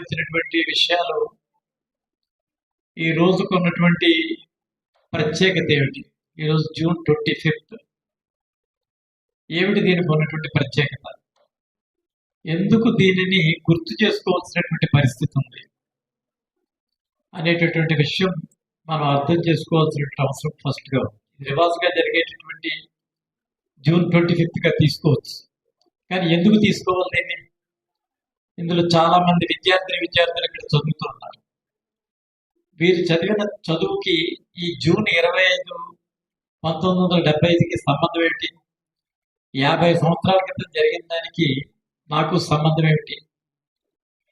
సంబంధించినటువంటి విషయాలు ఈ రోజుకు ఉన్నటువంటి ప్రత్యేకత ఏమిటి? ఈరోజు జూన్ ట్వంటీ ఫిఫ్త్ ఏమిటి దీనికి ఉన్నటువంటి ప్రత్యేకత? ఎందుకు దీనిని గుర్తు చేసుకోవాల్సినటువంటి పరిస్థితి ఉంది? అనేటటువంటి విషయం మనం అర్థం చేసుకోవాల్సినటువంటి అవసరం ఫస్ట్గా రివాజ్గా జరిగేటటువంటి జూన్ ట్వంటీ ఫిఫ్త్గా తీసుకోవచ్చు. కానీ ఎందుకు తీసుకోవాలి దీన్ని? ఇందులో చాలా మంది విద్యార్థిని విద్యార్థులు ఇక్కడ చదువుతున్నారు. వీరు చదివిన చదువుకి ఈ జూన్ ఇరవై ఐదు పంతొమ్మిది వందల డెబ్బై ఐదుకి సంబంధం ఏమిటి యాభై సంవత్సరాల క్రితం జరిగిన దానికి నాకు సంబంధం ఏమిటి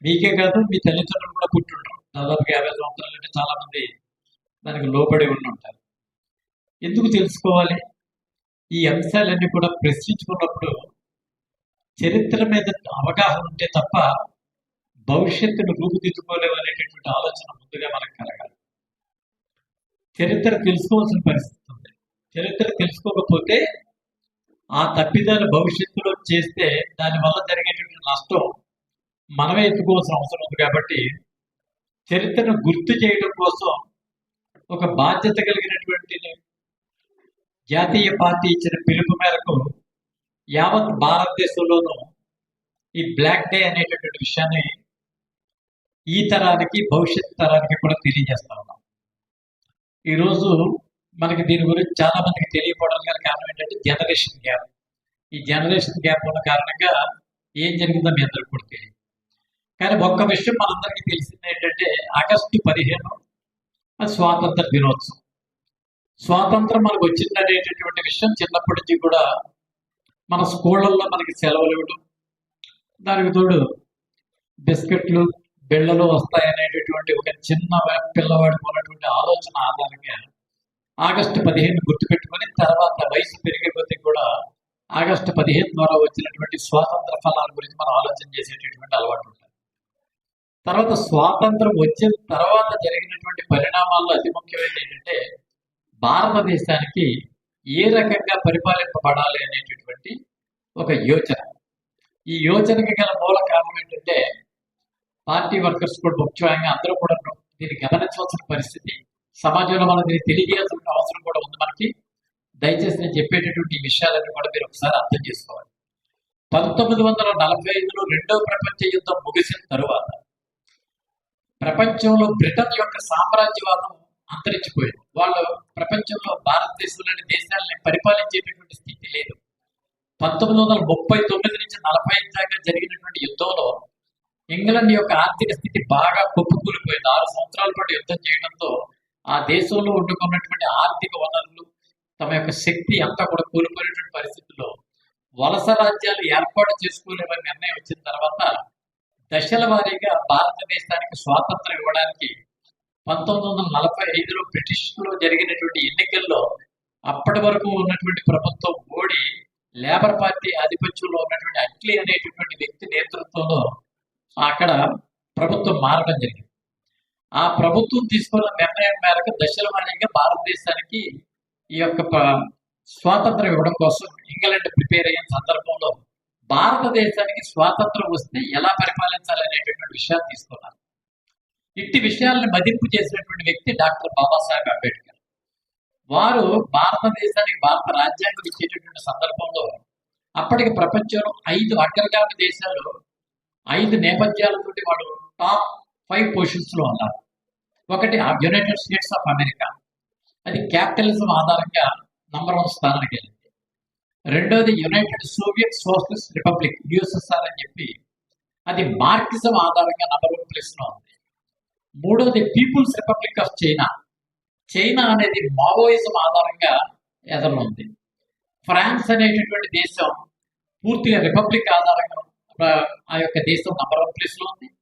మీకే కాదు మీ తల్లిదండ్రులు కూడా పుట్టుంటారు దాదాపుగా యాభై సంవత్సరాలు అంటే చాలా మంది దానికి లోబడి ఉండి ఉంటారు. ఎందుకు తెలుసుకోవాలి? ఈ అంశాలన్నీ కూడా ప్రశ్నించుకున్నప్పుడు చరిత్ర మీద అవగాహన ఉంటే తప్ప భవిష్యత్తును రూపుదిద్దుకోలేవు అనేటటువంటి ఆలోచన ముందుగా మనకు కలగాలి. చరిత్ర తెలుసుకోవాల్సిన పరిస్థితి ఉంది. చరిత్ర తెలుసుకోకపోతే ఆ తప్పిదాలు భవిష్యత్తులో చేస్తే దానివల్ల జరిగేటువంటి నష్టం మనమే ఎత్తుకోవాల్సిన అవసరం ఉంది కాబట్టి చరిత్రను గుర్తు చేయడం కోసం ఒక బాధ్యత కలిగినటువంటి జాతీయ పార్టీ ఇచ్చిన పిలుపు మేరకు యావత్ భారతదేశంలోనూ ఈ బ్లాక్ డే అనేటటువంటి విషయాన్ని ఈ తరానికి భవిష్యత్ తరానికి కూడా తెలియజేస్తా ఉన్నాం. ఈరోజు మనకి దీని గురించి చాలా మందికి తెలియకపోవడం గల కారణం ఏంటంటే జనరేషన్ గ్యాప్. ఈ జనరేషన్ గ్యాప్ ఉన్న కారణంగా ఏం జరిగిందో మీ అందరికి కూడా తెలియదు. కానీ ఒక్క విషయం మనందరికీ తెలిసింది ఏంటంటే ఆగస్టు పదిహేను అది స్వాతంత్ర దినోత్సవం. స్వాతంత్రం మనకు వచ్చిందనేటటువంటి విషయం చిన్నప్పటి నుంచి కూడా మన స్కూళ్ళల్లో మనకి సెలవులు ఇవ్వడం దానికి తోడు బిస్కెట్లు బిళ్ళలు వస్తాయనేటటువంటి ఒక చిన్న పిల్లవాడికి ఉన్నటువంటి ఆలోచన ఆధారంగా ఆగస్టు పదిహేను గుర్తుపెట్టుకొని తర్వాత వయసు పెరిగే కొద్దీ కూడా ఆగస్టు పదిహేను ద్వారా వచ్చినటువంటి స్వాతంత్ర ఫలాల గురించి మనం ఆలోచన చేసేటటువంటి అలవాటు ఉంటుంది. తర్వాత స్వాతంత్రం వచ్చిన తర్వాత జరిగినటువంటి పరిణామాల్లో అతి ముఖ్యమైనది ఏంటంటే భారతదేశానికి ఏ రకంగా పరిపాలింపబడాలి అనేటటువంటి ఒక యోచన. ఈ యోచనకి గల మూల కారణం ఏంటంటే పార్టీ వర్కర్స్ కూడా ముఖ్యంగా అందరూ కూడా దీన్ని గమనించవలసిన పరిస్థితి. సమాజంలో మనం దీన్ని తెలియజేయాల్సిన అవసరం కూడా ఉంది మనకి. దయచేసి నేను చెప్పేటటువంటి ఈ విషయాలన్నీ కూడా మీరు ఒకసారి అర్థం చేసుకోవాలి. పంతొమ్మిది వందల నలభై ఐదులో రెండో ప్రపంచ యుద్ధం ముగిసిన తరువాత ప్రపంచంలో బ్రిటన్ యొక్క సామ్రాజ్యవాదం అంతరించిపోయింది. వాళ్ళు ప్రపంచంలో భారతదేశంలోని దేశాలని పరిపాలించేటటువంటి స్థితి లేదు. పంతొమ్మిది వందల ముప్పై తొమ్మిది నుంచి నలభై ఐదు దాకా జరిగినటువంటి యుద్ధంలో ఇంగ్లాండ్ యొక్క ఆర్థిక స్థితి బాగా కుప్పకూలిపోయింది. ఆరు సంవత్సరాల పాటు యుద్ధం చేయడంతో ఆ దేశంలో ఉండుకున్నటువంటి ఆర్థిక వనరులు తమ యొక్క శక్తి అంతా కూడా కోల్పోయినటువంటి పరిస్థితుల్లో వలస రాజ్యాలు ఏర్పాటు చేసుకోలేమని నిర్ణయం వచ్చిన తర్వాత దశల వారీగా భారతదేశానికి స్వాతంత్రం ఇవ్వడానికి పంతొమ్మిది వందల నలభై ఐదులో బ్రిటిష్లో జరిగినటువంటి ఎన్నికల్లో అప్పటి వరకు ఉన్నటువంటి ప్రభుత్వం ఓడి లేబర్ పార్టీ ఆధిపత్యంలో ఉన్నటువంటి అట్లీ అనేటటువంటి వ్యక్తి నేతృత్వంలో అక్కడ ప్రభుత్వం మారడం జరిగింది. ఆ ప్రభుత్వం తీసుకున్న నిర్ణయం మేరకు దశల వారీగా భారతదేశానికి ఈ యొక్క స్వాతంత్రం ఇవ్వడం కోసం ఇంగ్లాండ్ ప్రిపేర్ అయిన సందర్భంలో భారతదేశానికి స్వాతంత్రం వస్తే ఎలా పరిపాలించాలి అనేటటువంటి విషయాన్ని తీసుకున్నారు. ఇట్టి విషయాలను మదింపు చేసినటువంటి వ్యక్తి డాక్టర్ బాబాసాహెబ్ అంబేద్కర్. వారు భారతదేశానికి భారత రాజ్యాంగం ఇచ్చేటటువంటి సందర్భంలో అప్పటికి ప్రపంచంలో ఐదు అగ్రగామి దేశాలు ఐదు నేపథ్యాలతోటి వాళ్ళు టాప్ ఫైవ్ పొజిషన్స్లో ఉన్నారు. ఒకటి యునైటెడ్ స్టేట్స్ ఆఫ్ అమెరికా. అది క్యాపిటలిజం ఆధారంగా నంబర్ వన్ స్థానానికి వెళ్ళింది. రెండోది United Soviet Socialist Republic USSR అని చెప్పి అది మార్క్సిజం ఆధారంగా నంబర్ వన్ ప్లేస్లో ఉంది. మూడోది People's Republic of China. China అనేది మావోయిజం ఆధారంగా ఎదలో ఉంది. ఫ్రాన్స్ అనేటటువంటి దేశం పూర్తిగా రిపబ్లిక్ ఆధారంగా ఆ- యొక్క దేశం నంబర్ వన్ ప్లేస్లో ఉంది.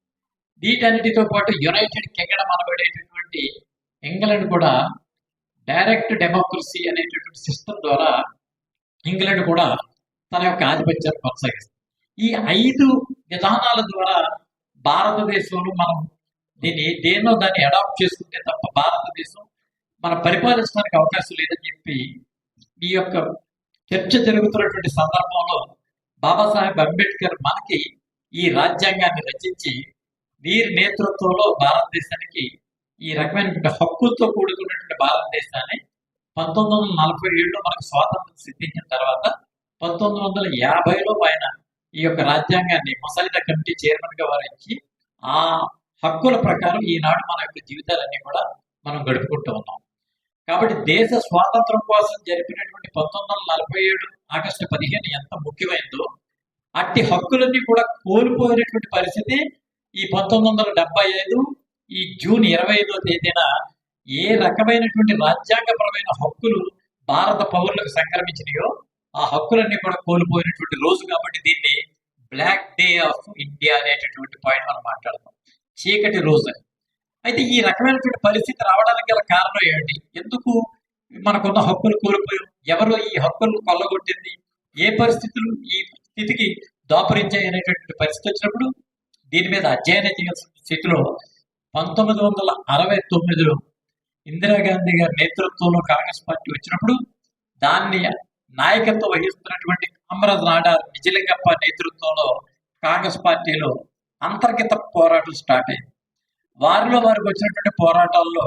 వీటన్నిటితో పాటు యునైటెడ్ కింగ్డమ్ అనబడేటటువంటి ఇంగ్లాండ్ కూడా డైరెక్ట్ డెమోక్రసీ అనేటటువంటి సిస్టమ్ ద్వారా ఇంగ్లాండ్ కూడా తన యొక్క ఆధిపత్యాన్ని కొనసాగిస్తుంది. ఈ ఐదు విధానాల ద్వారా భారతదేశంలో మనం దీన్ని దేన్నో దాన్ని అడాప్ట్ చేసుకుంటే తప్ప భారతదేశం మనం పరిపాలించడానికి అవకాశం లేదని చెప్పి ఈ యొక్క చర్చ జరుగుతున్నటువంటి సందర్భంలో బాబాసాహెబ్ అంబేద్కర్ మనకి ఈ రాజ్యాంగాన్ని రచించి వీరి నేతృత్వంలో భారతదేశానికి ఈ రకమైనటువంటి హక్కులతో కూడుకున్నటువంటి భారతదేశాన్ని పంతొమ్మిది వందల నలభై ఏడులో మనకు స్వాతంత్రం సిద్ధించిన తర్వాత పంతొమ్మిది వందల యాభైలో ఆయన ఈ యొక్క రాజ్యాంగాన్ని ముసలిద కమిటీ చైర్మన్గా వారు ఇచ్చి ఆ హక్కుల ప్రకారం ఈనాడు మన యొక్క జీవితాలన్నీ కూడా మనం గడుపుకుంటూ ఉన్నాం. కాబట్టి దేశ స్వాతంత్రం కోసం జరిపినటువంటి పంతొమ్మిది వందల నలభై ఏడు ఆగస్టు పదిహేను ఎంత ముఖ్యమైనదో అట్టి హక్కులన్నీ కూడా కోల్పోయినటువంటి పరిస్థితి ఈ పంతొమ్మిది వందల డెబ్బై ఐదు ఈ జూన్ ఇరవై ఐదో తేదీన ఏ రకమైనటువంటి రాజ్యాంగపరమైన హక్కులు భారత పౌరులకు సంక్రమించినాయో ఆ హక్కులన్నీ కూడా కోల్పోయినటువంటి రోజు కాబట్టి దీన్ని బ్లాక్ డే ఆఫ్ ఇండియా అనేటటువంటి పాయింట్ మనం మాట్లాడతాం చీకటి రోజు. అని అయితే ఈ రకమైనటువంటి పరిస్థితి రావడానికి గల కారణం ఏమిటి? ఎందుకు మనకున్న హక్కులు కోల్పోయాం? ఎవరు ఈ హక్కులను కొల్లగొట్టింది? ఏ పరిస్థితులు ఈ స్థితికి దాపరించాయి అనేటటువంటి పరిస్థితి వచ్చినప్పుడు దీని మీద అధ్యయనం చేయాల్సిన స్థితిలో పంతొమ్మిది వందల అరవై తొమ్మిదిలో ఇందిరాగాంధీ గారి నేతృత్వంలో కాంగ్రెస్ పార్టీ వచ్చినప్పుడు దాన్ని నాయకత్వం వహిస్తున్నటువంటి కామరాజ్ నాడార్ నిజలింగప్ప నేతృత్వంలో కాంగ్రెస్ పార్టీలో అంతర్గత పోరాటం స్టార్ట్ అయింది. వారిలో వారికి వచ్చినటువంటి పోరాటాల్లో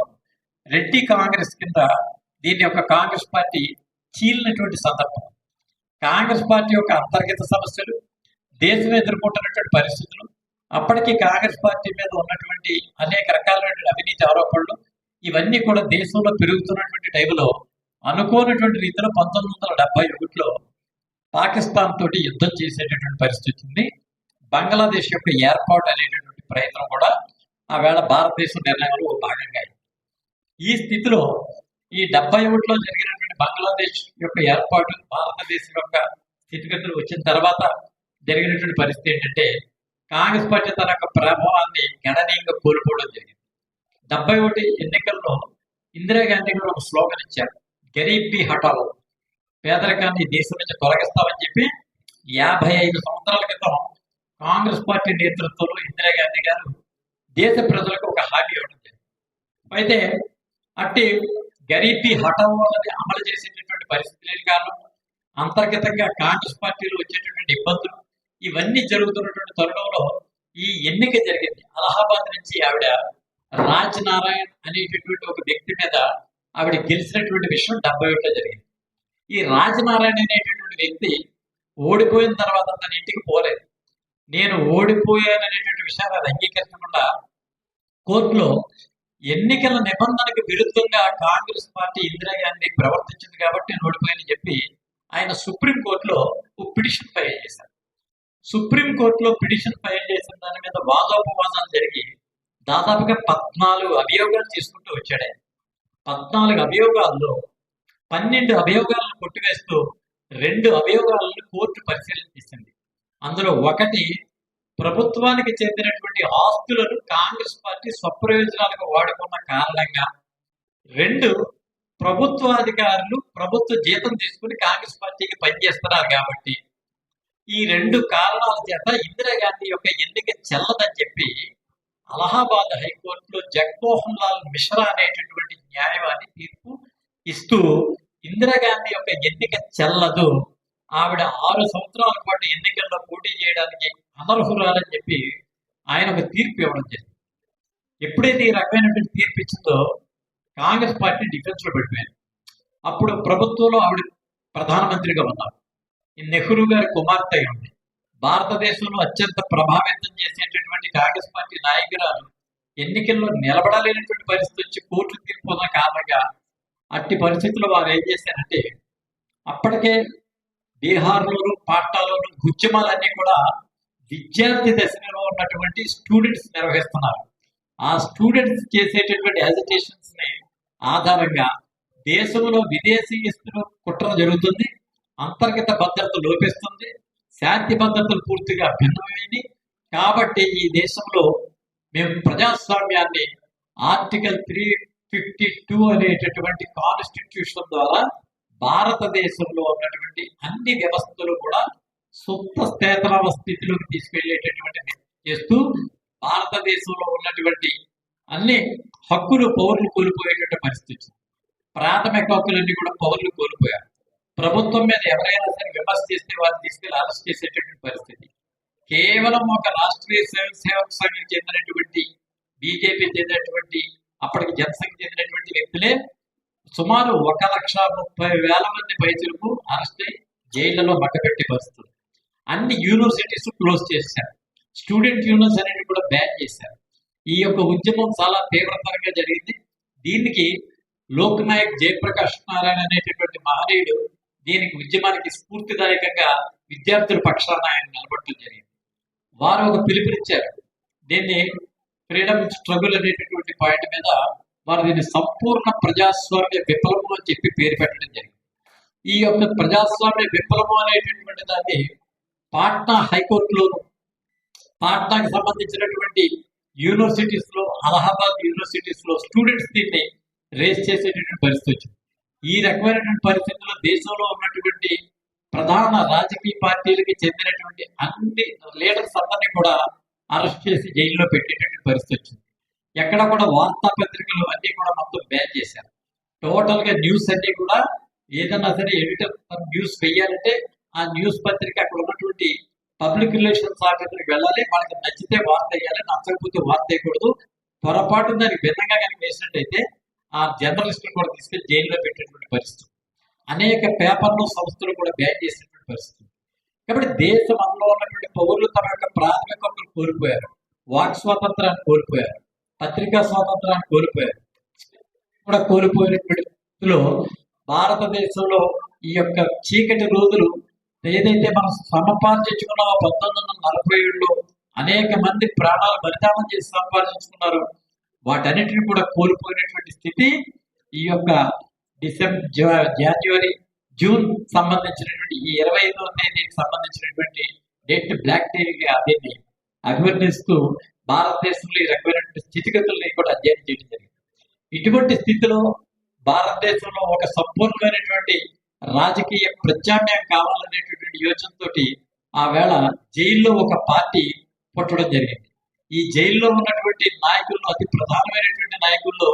రెడ్డి కాంగ్రెస్ కింద దీని యొక్క కాంగ్రెస్ పార్టీ చీలినటువంటి సందర్భం. కాంగ్రెస్ పార్టీ యొక్క అంతర్గత సమస్యలు దేశం ఎదుర్కొంటున్నటువంటి పరిస్థితులు అప్పటికి కాంగ్రెస్ పార్టీ మీద ఉన్నటువంటి అనేక రకాలైనటువంటి అవినీతి ఆరోపణలు ఇవన్నీ కూడా దేశంలో పెరుగుతున్నటువంటి టైంలో అనుకోనటువంటి రీతిలో పంతొమ్మిది వందల డెబ్బై ఒకటిలో పాకిస్తాన్ తోటి యుద్ధం చేసేటటువంటి పరిస్థితి ఉంది. బంగ్లాదేశ్ యొక్క ఏర్పాటు అనేటటువంటి ప్రయత్నం ఆ వేళ భారతదేశ నిర్ణయంలో భాగంగా ఈ స్థితిలో ఈ డెబ్బై ఒకటిలో జరిగినటువంటి బంగ్లాదేశ్ యొక్క ఏర్పాటు భారతదేశం యొక్క స్థితిగతులు వచ్చిన తర్వాత జరిగినటువంటి పరిస్థితి ఏంటంటే కాంగ్రెస్ పార్టీ తన యొక్క ప్రభావాన్ని గణనీయంగా కోల్పోవడం జరిగింది. డెబ్బై ఒకటి ఎన్నికల్లో ఇందిరాగాంధీ గారు ఒక స్లోగన్ ఇచ్చారు. గరీబ్ బి హటావో పేదరికాన్ని దేశం నుంచి తొలగిస్తామని చెప్పి యాభై ఐదు సంవత్సరాల క్రితం కాంగ్రెస్ పార్టీ నేతృత్వంలో ఇందిరాగాంధీ గారు దేశ ప్రజలకు ఒక హామీ ఇవ్వడం జరిగింది. అయితే అట్టి గరీబీ హఠావో అన్నది అమలు చేసేటటువంటి పరిస్థితులు కారణం? అంతర్గతంగా కాంగ్రెస్ పార్టీలో వచ్చేటటువంటి ఇబ్బందులు ఇవన్నీ జరుగుతున్నటువంటి తరుణంలో ఈ ఎన్నిక జరిగింది. అలహాబాద్ నుంచి ఆవిడ రాజ్ నారాయణ్ అనేటటువంటి ఒక వ్యక్తి మీద ఆవిడ గెలిచినటువంటి విషయం డెబ్బై ఒకటిలో జరిగింది. ఈ రాజ్ నారాయణ్ అనేటటువంటి వ్యక్తి ఓడిపోయిన తర్వాత తన ఇంటికి పోలేదు. నేను ఓడిపోయాననేటువంటి విషయాన్ని అది అంగీకరించకుండా కోర్టులో ఎన్నికల నిబంధనకు విరుద్ధంగా కాంగ్రెస్ పార్టీ ఇందిరాగాంధీ ప్రవర్తించింది కాబట్టి నేను ఓడిపోయానని చెప్పి ఆయన సుప్రీం కోర్టులో పిటిషన్ ఫైల్ చేశారు. సుప్రీం కోర్టులో పిటిషన్ ఫైల్ చేసిన దాని మీద వాదోపవాదాలు జరిగి దాదాపుగా పద్నాలుగు అభియోగాలు తీసుకుంటూ వచ్చాడు ఆయన. పద్నాలుగు అభియోగాల్లో పన్నెండు అభియోగాలను కొట్టివేస్తూ రెండు అభియోగాలను కోర్టు పరిశీలన చేసింది. అందులో ఒకటి ప్రభుత్వానికి చెందినటువంటి ఆస్తులను కాంగ్రెస్ పార్టీ స్వప్రయోజనాలకు వాడుకున్న కారణంగా రెండు ప్రభుత్వ అధికారులు ప్రభుత్వ జీతం తీసుకుని కాంగ్రెస్ పార్టీకి పనిచేస్తున్నారు కాబట్టి ఈ రెండు కారణాల చేత ఇందిరాగాంధీ యొక్క ఎన్నిక చెల్లదని చెప్పి అలహాబాద్ హైకోర్టులో జగన్మోహన్ లాల్ మిశ్రా అనేటటువంటి న్యాయవాది తీర్పు ఇస్తూ ఇందిరాగాంధీ యొక్క ఎన్నిక చెల్లదు. ఆవిడ ఆరు సంవత్సరాల పాటు ఎన్నికల్లో పోటీ చేయడానికి అనర్హురాలని చెప్పి ఆయన ఒక తీర్పు ఇవ్వడం జరిగింది. ఎప్పుడైతే ఈ రకమైనటువంటి తీర్పు ఇచ్చిందో కాంగ్రెస్ పార్టీ డిఫెన్స్లో పెట్టిపోయింది అప్పుడు ప్రభుత్వంలో ఆవిడ ప్రధానమంత్రిగా ఉన్నారు. ఈ నెహ్రూ గారి కుమార్తె ఉంది భారతదేశంలో అత్యంత ప్రభావితం చేసేటటువంటి కాంగ్రెస్ పార్టీ నాయకురాలు ఎన్నికల్లో నిలబడలేనటువంటి పరిస్థితి వచ్చి కోర్టు తీర్పు కారణంగా అట్టి పరిస్థితుల్లో వారు ఏం చేశారంటే అప్పటికే బీహార్లోను పాట్నాలోను ఉద్యమాలన్నీ కూడా విద్యార్థి దశలో ఉన్నటువంటి స్టూడెంట్స్ నిర్వహిస్తున్నారు. ఆ స్టూడెంట్స్ చేసేటటువంటి యాజిటేషన్స్ని ఆధారంగా దేశంలో విదేశీస్తులు కుట్ర జరుగుతుంది అంతర్గత భద్రత లోపిస్తుంది శాంతి భద్రతలు పూర్తిగా భిన్నమైనవి. కాబట్టి ఈ దేశంలో మేము ప్రజాస్వామ్యాన్ని ఆర్టికల్ త్రీ ఫిఫ్టీ టూ అనేటటువంటి కాన్స్టిట్యూషన్ ద్వారా భారతదేశంలో ఉన్నటువంటి అన్ని వ్యవస్థలు కూడా సుప్త స్థేతనవ స్థితిలోకి తీసుకెళ్ళేటటువంటి చేస్తూ భారతదేశంలో ఉన్నటువంటి అన్ని హక్కులు పౌరులు కోల్పోయేటువంటి పరిస్థితి. ప్రాథమిక హక్కులన్నీ కూడా పౌరులు కోల్పోయారు. ప్రభుత్వం మీద ఎవరైనా సరే విమర్శ చేస్తే వారిని తీసుకెళ్ళి అరెస్ట్ చేసేటటువంటి పరిస్థితి. కేవలం ఒక రాష్ట్రీయ స్వయం సేవక సంఘం చెందినటువంటి బీజేపీ చెందినటువంటి అప్పటికి జనసంఘ చెందినటువంటి వ్యక్తులే సుమారు ఒక లక్ష ముప్పై వేల మంది పైచులకు అరెస్ట్ అయి జైళ్ళలో మట్టపెట్టి పరిస్థితులు అన్ని యూనివర్సిటీస్ క్లోజ్ చేశారు. స్టూడెంట్ యూనియన్స్ అనేవి కూడా బ్యాన్ చేశారు. ఈ యొక్క ఉద్యమం చాలా తీవ్రతరంగా జరిగింది. దీనికి లోక్ నాయక్ జయప్రకాష్ నారాయణ అనేటటువంటి మహనీయుడు దీనికి ఉద్యమానికి స్ఫూర్తిదాయకంగా విద్యార్థుల పక్షాన ఆయన నిలబడటం జరిగింది. వారు ఒక పిలుపునిచ్చారు. దీన్ని ఫ్రీడమ్ స్ట్రగుల్ అనేటటువంటి పాయింట్ మీద వారు దీన్ని సంపూర్ణ ప్రజాస్వామ్య విప్లవం అని చెప్పి పేరు పెట్టడం జరిగింది. ఈ యొక్క ప్రజాస్వామ్య విప్లవం అనేటటువంటి దాన్ని పాట్నా హైకోర్టులోను పాట్నాకి సంబంధించినటువంటి యూనివర్సిటీస్లో అలహాబాద్ యూనివర్సిటీస్లో స్టూడెంట్స్ దీన్ని రేస్ చేసేటటువంటి పరిస్థితి వచ్చింది. ఈ రకమైనటువంటి పరిస్థితుల్లో దేశంలో ఉన్నటువంటి ప్రధాన రాజకీయ పార్టీలకి చెందినటువంటి అన్ని లీడర్స్ అందరినీ కూడా అరెస్ట్ చేసి జైల్లో పెట్టేటటువంటి పరిస్థితి వచ్చింది. ఎక్కడ కూడా వార్తాపత్రికలు అన్ని కూడా మొత్తం బ్యాన్ చేశారు. టోటల్గా న్యూస్ అన్ని కూడా ఏదన్నా సరే ఎడిటర్ న్యూస్ వెయ్యాలంటే ఆ న్యూస్ పత్రిక అక్కడ ఉన్నటువంటి పబ్లిక్ రిలేషన్స్ ఆఫీసర్కి వెళ్ళాలి. వాళ్ళకి నచ్చితే వార్త వేయాలి నచ్చకపోతే వార్త వేయకూడదు. పొరపాటు దానికి భిన్నంగా కనుక వేసినట్టయితే ఆ జర్నలిస్టులు కూడా తీసుకెళ్ళి జైల్లో పెట్టేటువంటి పరిస్థితి. అనేక పేపర్లు సంస్థలు కూడా బ్యాన్ చేసినటువంటి పరిస్థితి. కాబట్టి దేశం అందులో ఉన్నటువంటి పౌరులు తమ యొక్క ప్రాథమిక హక్కులు కోల్పోయారు. వాక్ స్వాతంత్రాన్ని కోల్పోయారు. పత్రికా స్వాతంత్రాన్ని కోల్పోయారు. కూడా కోల్పోయినటువంటి వ్యక్తిలో భారతదేశంలో ఈ యొక్క చీకటి రోజులు ఏదైతే మనం సంపాదించుకున్నామో పంతొమ్మిది వందల నలభై ఏడులో అనేక మంది ప్రాణాలు బలిదానం చేసి సంపాదించుకున్నారు వాటన్నిటిని కూడా కోల్పోయినటువంటి స్థితి ఈ యొక్క డిసెంబర్ జనవరి జూన్ సంబంధించినటువంటి ఈ ఇరవై ఐదు తేదీకి సంబంధించినటువంటి డేట్ బ్లాక్ డేగా దీన్ని అభివర్ణిస్తూ భారతదేశంలో ఈ రకమైనటువంటి స్థితిగతుల్ని కూడా అధ్యయనం చేయడం జరిగింది. ఇటువంటి స్థితిలో భారతదేశంలో ఒక సంపూర్ణమైనటువంటి రాజకీయ ప్రత్యామ్నాయం కావాలనేటటువంటి యోచనతో ఆ వేళ జైల్లో ఒక పార్టీ పుట్టడం జరిగింది. ఈ జైల్లో ఉన్నటువంటి నాయకుల్లో అతి ప్రధానమైనటువంటి నాయకుల్లో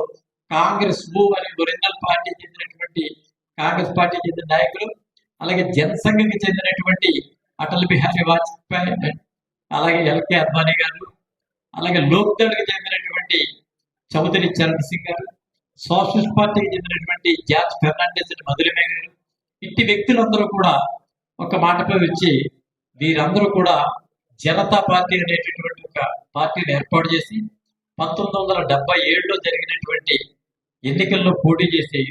కాంగ్రెస్ ఊ అని ఒరిజినల్ పార్టీ చెందినటువంటి కాంగ్రెస్ పార్టీ చెందిన నాయకులు అలాగే జనసంఘకి చెందినటువంటి అటల్ బిహారీ వాజ్పేయి అలాగే ఎల్కే అద్వానీ గారు అలాగే లోక్దళ్కి చెందినటువంటి చౌదరి చరణ్ సింగ్ గారు సోషలిస్ట్ పార్టీకి చెందినటువంటి జార్జ్ ఫెర్నాండెస్ అని మధురమే గారు ఇట్టి వ్యక్తులందరూ కూడా ఒక మాటపై వచ్చి వీరందరూ కూడా జనతా పార్టీ అనేటటువంటి ఒక పార్టీని ఏర్పాటు చేసి పంతొమ్మిది వందల డెబ్బై ఏడులో జరిగినటువంటి ఎన్నికల్లో పోటీ చేసి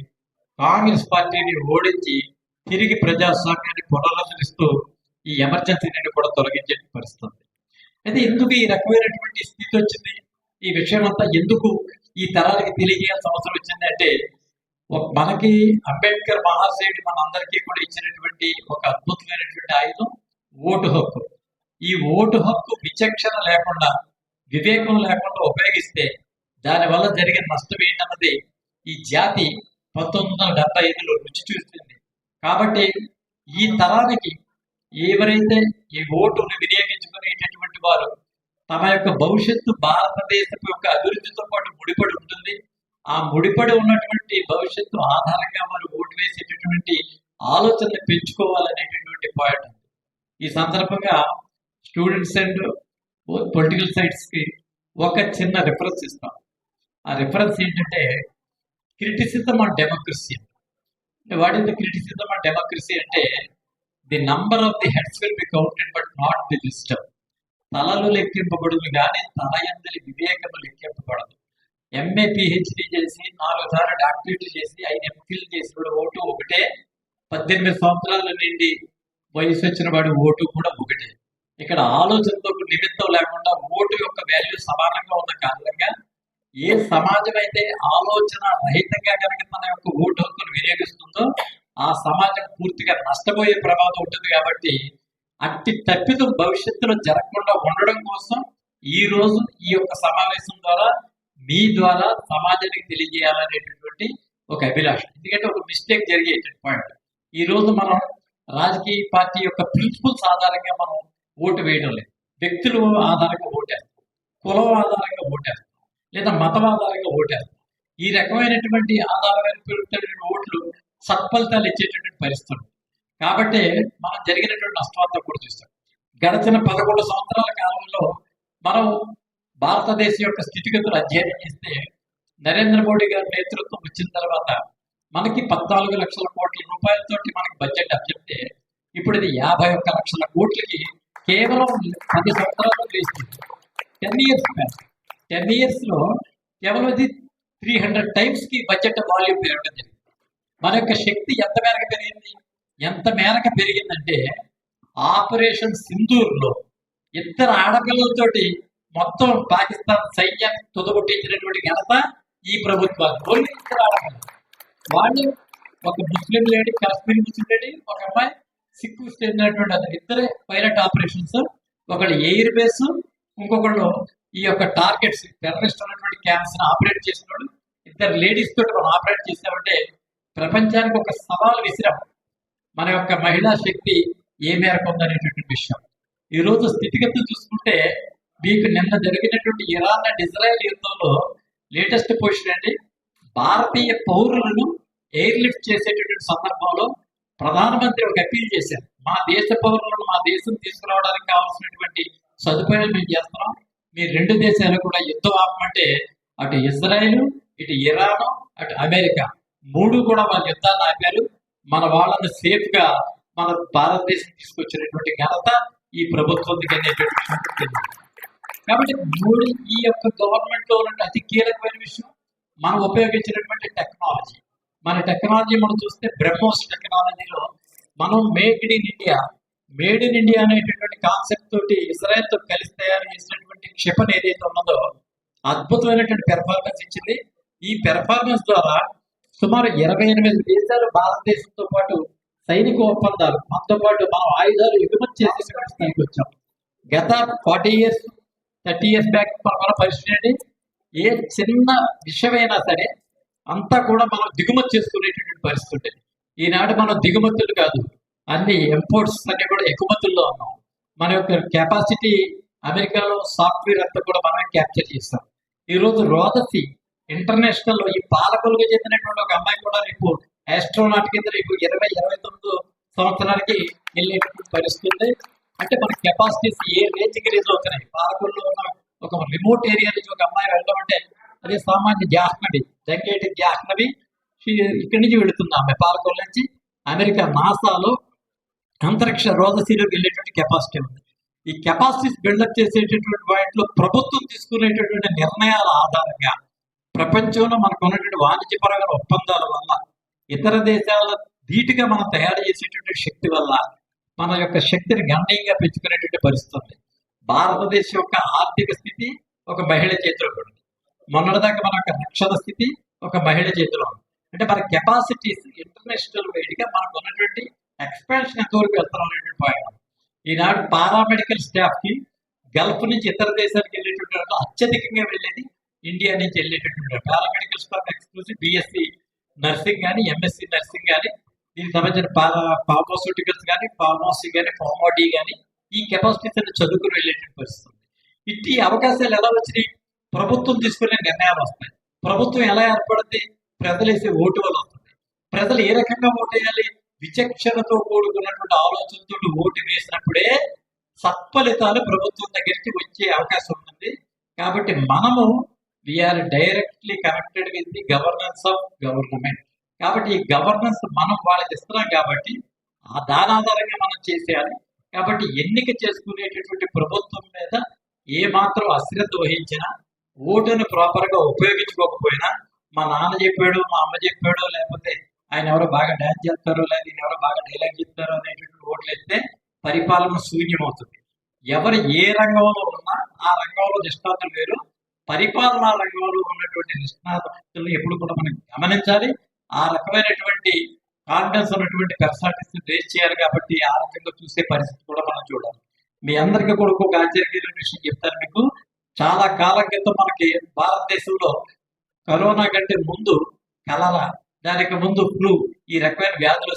కాంగ్రెస్ పార్టీని ఓడించి తిరిగి ప్రజాస్వామ్యాన్ని పునరుద్ధరిస్తూ ఈ ఎమర్జెన్సీని కూడా తొలగించే పరిస్థితుంది అయితే ఎందుకు ఈ రకమైనటువంటి స్థితి వచ్చింది? ఈ విషయం అంతా ఎందుకు ఈ తరాలకి తెలియజేయాల్సిన అవసరం వచ్చింది అంటే మనకి అంబేద్కర్ మహాశయుడు మనందరికీ కూడా ఇచ్చినటువంటి ఒక అద్భుతమైనటువంటి ఆయుధం ఓటు హక్కు. ఈ ఓటు హక్కు విచక్షణ లేకుండా వివేకం లేకుండా ఉపయోగిస్తే దానివల్ల జరిగే నష్టం ఏంటన్నది ఈ జాతి పంతొమ్మిది వందల డెబ్బై ఐదులో రుచి చూస్తుంది. కాబట్టి ఈ తరానికి ఎవరైతే ఈ ఓటును వినియోగించుకునేటటువంటి వారు తమ యొక్క భవిష్యత్తు భారతదేశం యొక్క అభివృద్ధితో పాటు ముడిపడి ఉంటుంది. ఆ ముడిపడి ఉన్నటువంటి భవిష్యత్తు ఆధారంగా వారు ఓటు వేసేటటువంటి ఆలోచనలు పెంచుకోవాలనేటటువంటి పాయింట్ ఉంది ఈ సందర్భంగా స్టూడెంట్స్ అండ్ పొలిటికల్ సైట్స్కి ఒక చిన్న రిఫరెన్స్ ఇస్తాం. ఆ రిఫరెన్స్ ఏంటంటే criticism on democracy what is the criticism on democracy అంటే the number of the heads will be counted but not the లిస్టమ్ తలలు లెక్కింపబడును కానీ తల ఎందలి వివేకము లెక్కింపబడదు. ఎంఏ పిహెచ్డి చేసి నాలుగు సార్లు డాక్టరేట్ చేసి ఐదు ఎంఫిల్ చేసి కూడా ఓటు ఒకటే. పద్దెనిమిది సంవత్సరాల నుండి వయసు వచ్చిన వాడి ఓటు కూడా ఒకటే. ఇక్కడ ఆలోచనతో నిమిత్తం లేకుండా ఓటు యొక్క వాల్యూ సమానంగా ఉన్న కారణంగా ఏ సమాజం అయితే ఆలోచన రహితంగా కనుక తన యొక్క ఓటు హక్కును వినియోగిస్తుందో ఆ సమాజం పూర్తిగా నష్టపోయే ప్రమాదం ఉంటుంది కాబట్టి అట్టి తప్పిదం భవిష్యత్తులో జరగకుండా ఉండడం కోసం ఈ రోజు ఈ యొక్క సమావేశం ద్వారా మీ ద్వారా సమాజానికి తెలియజేయాలనేటటువంటి ఒక అభిలాష. ఎందుకంటే ఒక మిస్టేక్ జరిగేటువంటి పాయింట్. ఈ రోజు మనం రాజకీయ పార్టీ యొక్క ప్రిన్సిపల్స్ ఆధారంగా మనం ఓటు వేయడం లేదు. వ్యక్తులు ఆధారంగా ఓటేస్తాం. కులం ఆధారంగా ఓటేస్తాం. లేదా మతం ఆధారంగా ఓటేస్తాం. ఈ రకమైనటువంటి ఆధారమైన పెరుగుతున్న ఓట్లు సత్ఫలితాలు ఇచ్చేటటువంటి పరిస్థితి కాబట్టి మనం జరిగినటువంటి నష్టం కూడా చూస్తాం. గడిచిన పదకొండు సంవత్సరాల కాలంలో మనం భారతదేశం యొక్క స్థితిగతులు అధ్యయనం చేస్తే నరేంద్ర మోడీ గారి నేతృత్వం వచ్చిన తర్వాత మనకి పద్నాలుగు లక్షల కోట్ల రూపాయలతోటి మనకి బడ్జెట్ అప్పచెప్తే ఇప్పుడు ఇది యాభై ఒక్క లక్షల కోట్లకి కేవలం పది సంవత్సరాలు వేస్తుంది టెన్ ఇయర్స్ టెన్ ఇయర్స్లో కేవలం ఇది త్రీ హండ్రెడ్ టైమ్స్కి బడ్జెట్ వాల్యూమ్ పెరగడం జరిగింది. మన యొక్క శక్తి ఎంత మేరకు పెరిగింది? ఎంత మేరకు పెరిగిందంటే ఆపరేషన్ సింధూర్లో ఇద్దరు ఆడపిల్లలతోటి మొత్తం పాకిస్తాన్ సైన్యాన్ని తుదగొట్టించినటువంటి ఘనత ఈ ప్రభుత్వాలు ఓన్లీ ఇద్దరు ఆడపిల్లలు. వాళ్ళు ఒక Muslim lady Kashmir Muslim lady ఒక అమ్మాయి సిక్కు చెందినటువంటి అతను. ఇద్దరే పైలట్ ఆపరేషన్స్. ఒకళ్ళు ఎయిర్ బేస్ ఇంకొకళ్ళు ఈ యొక్క టార్గెట్స్ టెర్రరిస్ట్ ఉన్నటువంటి క్యాంప్స్ ఆపరేట్ చేసినోడు. ఇద్దరు లేడీస్ తోటి మనం ఆపరేట్ చేసామంటే ప్రపంచానికి ఒక సవాల్ విసిరాం. మన యొక్క మహిళా శక్తి ఏ మేరకు ఉందనేటువంటి విషయం. ఈరోజు స్థితిగతులు చూసుకుంటే మీకు నిన్న జరిగినటువంటి ఇరాన్ అండ్ ఇజ్రాయెల్ యుద్ధంలో లేటెస్ట్ పొజిషన్ అండి భారతీయ పౌరులను ఎయిర్ లిఫ్ట్ చేసేటటువంటి సందర్భంలో ప్రధానమంత్రి ఒక అప్పీల్ చేశారు. మా దేశ పౌరులను మా దేశం తీసుకురావడానికి కావాల్సినటువంటి సదుపాయాలు మేము చేస్తున్నాం. మీ రెండు దేశాలు కూడా యుద్ధం ఆపమంటే అటు ఇజ్రాయెల్ ఇటు ఇరాను అటు అమెరికా. మూడు కూడా మన యుద్ధాన్ని ఆపారు. మన వాళ్ళని సేఫ్గా మన భారతదేశం తీసుకొచ్చినటువంటి ఘనత ఈ ప్రభుత్వానికి అనేటువంటి కాబట్టి మూడు ఈ యొక్క గవర్నమెంట్లో ఉన్న అతి కీలకమైన విషయం. మనం ఉపయోగించినటువంటి టెక్నాలజీ మన టెక్నాలజీ మనం చూస్తే బ్రహ్మోస్ టెక్నాలజీలో మనం made in India made in India అనేటటువంటి కాన్సెప్ట్ తోటి ఇజ్రాయెల్తో కలిసి తయారు చేసినటువంటి క్షిపణి ఏదైతే ఉన్నదో అద్భుతమైనటువంటి పెర్ఫార్మెన్స్ ఇచ్చింది. ఈ పెర్ఫార్మెన్స్ ద్వారా సుమారు ఇరవై ఎనిమిది దేశాలు భారతదేశంతో పాటు సైనిక ఒప్పందాలు మనతో పాటు మనం ఆయుధాలు ఎగుమతి చేసేటువంటి స్థాయికి వచ్చాం. గత forty years thirty years back మన పరిస్థితి ఏ చిన్న విషయమైనా సరే అంతా కూడా మనం దిగుమతి చేసుకునేటటువంటి పరిస్థితి ఉండేది ఈనాడు మనం దిగుమతులు కాదు అన్ని ఎంపోర్ట్స్ అన్ని కూడా ఎగుమతుల్లో ఉన్నాం. మన యొక్క కెపాసిటీ అమెరికాలో సాఫ్ట్వేర్ అంతా కూడా మనం క్యాప్చర్ చేస్తాం. ఈరోజు రోదసి ఇంటర్నేషనల్లో ఈ పాలకులకు చెందినటువంటి ఒక అమ్మాయి కూడా రేపు ఆస్ట్రోనాట్ కింద రేపు ఇరవై ఇరవై తొమ్మిది సంవత్సరాలకి వెళ్ళేటువంటి పరిస్థితి అంటే మన కెపాసిటీస్ ఏ రేంజ్కి రీజ్ రేజ్ అవుతున్నాయి పాలకుల్లో ఉన్న ఒక రిమోట్ ఏరియా నుంచి ఒక అమ్మాయి వెళ్ళడం అంటే అదే సామాన్య జాహ్నవి జంగేటి జాహ్నవి. ఇక్కడి నుంచి వెళుతుంది ఆమె పాలకొల్ల నుంచి. అమెరికా నాసాలో అంతరిక్ష రోదసీలోకి వెళ్ళేటువంటి కెపాసిటీ ఉంది. ఈ కెపాసిటీస్ బిల్డప్ చేసేటటువంటి వాటిలో ప్రభుత్వం తీసుకునేటటువంటి నిర్ణయాల ఆధారంగా ప్రపంచంలో మనకు ఉన్నటువంటి వాణిజ్యపరమైన ఒప్పందాల వల్ల ఇతర దేశాల ధీటుగా మనం తయారు చేసేటువంటి శక్తి వల్ల మన యొక్క శక్తిని గణనీయంగా పెంచుకునేటువంటి పరిస్థితి ఉంది. భారతదేశం యొక్క ఆర్థిక స్థితి ఒక మహిళ చేతిలో ఉంది. మొన్నటిదాకా మన యొక్క రక్షణ స్థితి ఒక మహిళ చేతిలో ఉంది. అంటే మన కెపాసిటీస్ ఇంటర్నేషనల్ వైడ్గా మనకు ఉన్నటువంటి ఎక్స్పాన్షన్ ఎంతవరకు వెళ్తున్నాం అనేటువంటి పాయింట్ ఈనాడు పారామెడికల్ స్టాఫ్కి గల్ఫ్ నుంచి ఇతర దేశాలకు వెళ్ళేటువంటి అత్యధికంగా వెళ్ళేది ఇండియా నుంచి వెళ్ళేటటువంటి paramedical staff exclusive BSc nursing కానీ ఎంఎస్సి నర్సింగ్ కానీ దీనికి సంబంధించిన ఫార్మాస్యూటికల్స్ కానీ ఫార్మసీ కానీ ఫార్మాడీ కానీ ఈ కెపాసిటీస్ అన్ని చదువుకుని వెళ్ళేటువంటి పరిస్థితి ఉంది. ఇట్టి అవకాశాలు ఎలా వచ్చినాయి? ప్రభుత్వం తీసుకునే నిర్ణయాలు వస్తాయి. ప్రభుత్వం ఎలా ఏర్పడింది? ప్రజలు వేసే ఓటు వల్ల వస్తుంది. ప్రజలు ఏ రకంగా ఓటు వేయాలి విచక్షణతో కూడుకున్నటువంటి ఆలోచనతో ఓటు వేసినప్పుడే సత్ఫలితాలు ప్రభుత్వం దగ్గరికి వచ్చే అవకాశం ఉంటుంది. కాబట్టి మనము we are directly connected with the governance of government కాబట్టి ఈ గవర్నెన్స్ మనం వాళ్ళకి ఇస్తున్నాం కాబట్టి ఆ దాని ఆధారంగా మనం చేసేయాలి. కాబట్టి ఎన్నిక చేసుకునేటటువంటి ప్రభుత్వం మీద ఏ మాత్రం అశ్రద్ధ వహించినా ఓటును ప్రాపర్గా ఉపయోగించుకోకపోయినా మా నాన్న చెప్పాడు మా అమ్మ చెప్పాడు లేకపోతే ఆయన ఎవరో బాగా డ్యాన్స్ చేస్తారో లేదా ఈయన ఎవరో బాగా డైలాగ్ చెప్తారో అనేటువంటి ఓట్లు వేస్తే పరిపాలన శూన్యమవుతుంది. ఎవరు ఏ రంగంలో ఉన్నా ఆ రంగంలో నిష్ణాతులు వేరు పరిపాలనా రంగంలో ఉన్నటువంటి నిష్ణాతులు ఎప్పుడు కూడా మనం గమనించాలి. ఆ రకమైనటువంటి కాన్ఫిడెన్స్ ఉన్నటువంటి పెర్సాటిస్ రేస్ చేయాలి కాబట్టి ఆ రకంగా చూసే పరిస్థితి కూడా మనం చూడాలి. మీ అందరికీ కూడా ఒక ఆశ్చర్యకరమైన విషయం చెప్తాను మీకు. చాలా కాలం క్రితం మనకి భారతదేశంలో కరోనా కంటే ముందు కలరా దానికి ముందు ఫ్లూ ఈ రకమైన వ్యాధులు